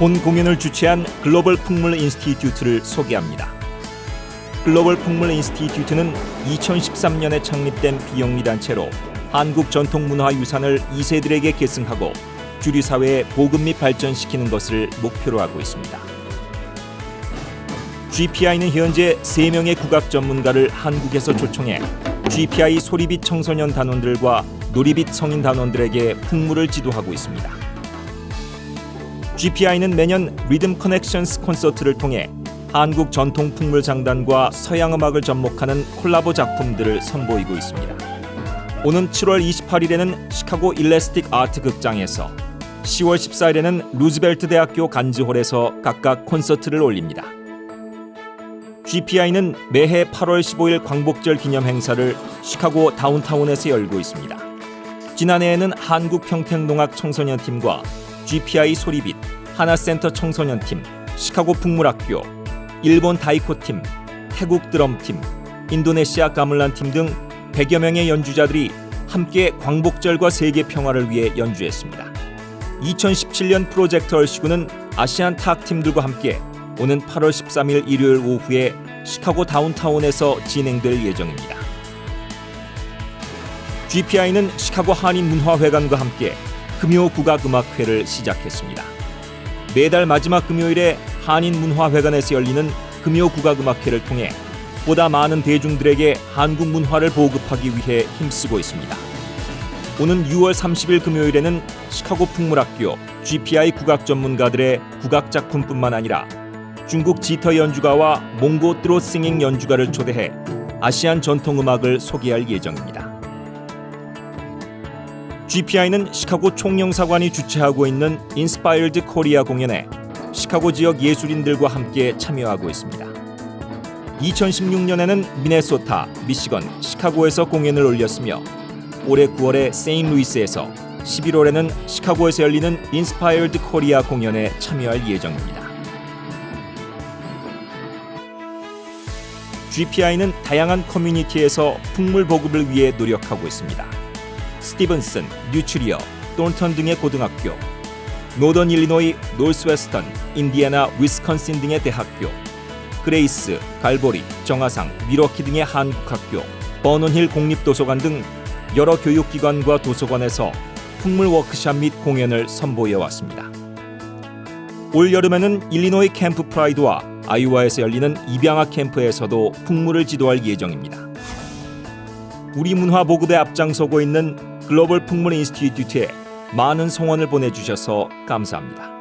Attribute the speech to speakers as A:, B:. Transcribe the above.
A: 본 공연을 주최한 글로벌 풍물 인스티튜트를 소개합니다. 글로벌 풍물 인스티튜트는 2013년에 창립된 비영리 단체로 한국 전통 문화 유산을 2세들에게 계승하고 주류 사회에 보급 및 발전시키는 것을 목표로 하고 있습니다. GPI는 현재 3명의 국악 전문가를 한국에서 초청해 GPI 소리빛 청소년 단원들과 놀이빛 성인 단원들에게 풍물을 지도하고 있습니다. GPI는 매년 리듬 커넥션스 콘서트를 통해 한국 전통 풍물 장단과 서양 음악을 접목하는 콜라보 작품들을 선보이고 있습니다. 오는 7월 28일에는 시카고 일레스틱 아트 극장에서 10월 14일에는 루즈벨트 대학교 간즈홀에서 각각 콘서트를 올립니다. GPI는 매해 8월 15일 광복절 기념 행사를 시카고 다운타운에서 열고 있습니다. 지난해에는 한국 평택농악 청소년팀과 GPI 소리빛, 하나센터 청소년팀, 시카고 풍물학교, 일본 다이코팀, 태국 드럼팀, 인도네시아 가물란팀 등 100여 명의 연주자들이 함께 광복절과 세계 평화를 위해 연주했습니다. 2017년 프로젝트 얼시구는 아시안 탁 팀들과 함께 오는 8월 13일 일요일 오후에 시카고 다운타운에서 진행될 예정입니다. GPI는 시카고 한인문화회관과 함께 금요 국악음악회를 시작했습니다. 매달 마지막 금요일에 한인문화회관에서 열리는 금요 국악음악회를 통해 보다 많은 대중들에게 한국 문화를 보급하기 위해 힘쓰고 있습니다. 오는 6월 30일 금요일에는 시카고 풍물학교 GPI 국악 전문가들의 국악 작품뿐만 아니라 중국 지터 연주가와 몽고 트로싱잉 연주가를 초대해 아시안 전통 음악을 소개할 예정입니다. GPI는 시카고 총영사관이 주최하고 있는 인스파일드 코리아 공연에 시카고 지역 예술인들과 함께 참여하고 있습니다. 2016년에는 미네소타, 미시건, 시카고에서 공연을 올렸으며 올해 9월에 세인루이스에서 11월에는 시카고에서 열리는 인스파일드 코리아 공연에 참여할 예정입니다. GPI는 다양한 커뮤니티에서 풍물 보급을 위해 노력하고 있습니다. 스티븐슨, 뉴트리어, 똘턴 등의 고등학교, 노던 일리노이, 노스웨스턴, 인디애나, 위스컨신 등의 대학교, 그레이스, 갈보리, 정하상, 미러키 등의 한국학교, 버논힐 국립도서관 등 여러 교육기관과 도서관에서 풍물 워크샵 및 공연을 선보여 왔습니다. 올 여름에는 일리노이 캠프 프라이드와 아이오와에서 열리는 입양학 캠프에서도 풍물을 지도할 예정입니다. 우리 문화 보급에 앞장서고 있는 글로벌 풍물 인스티튜트에 많은 성원을 보내주셔서 감사합니다.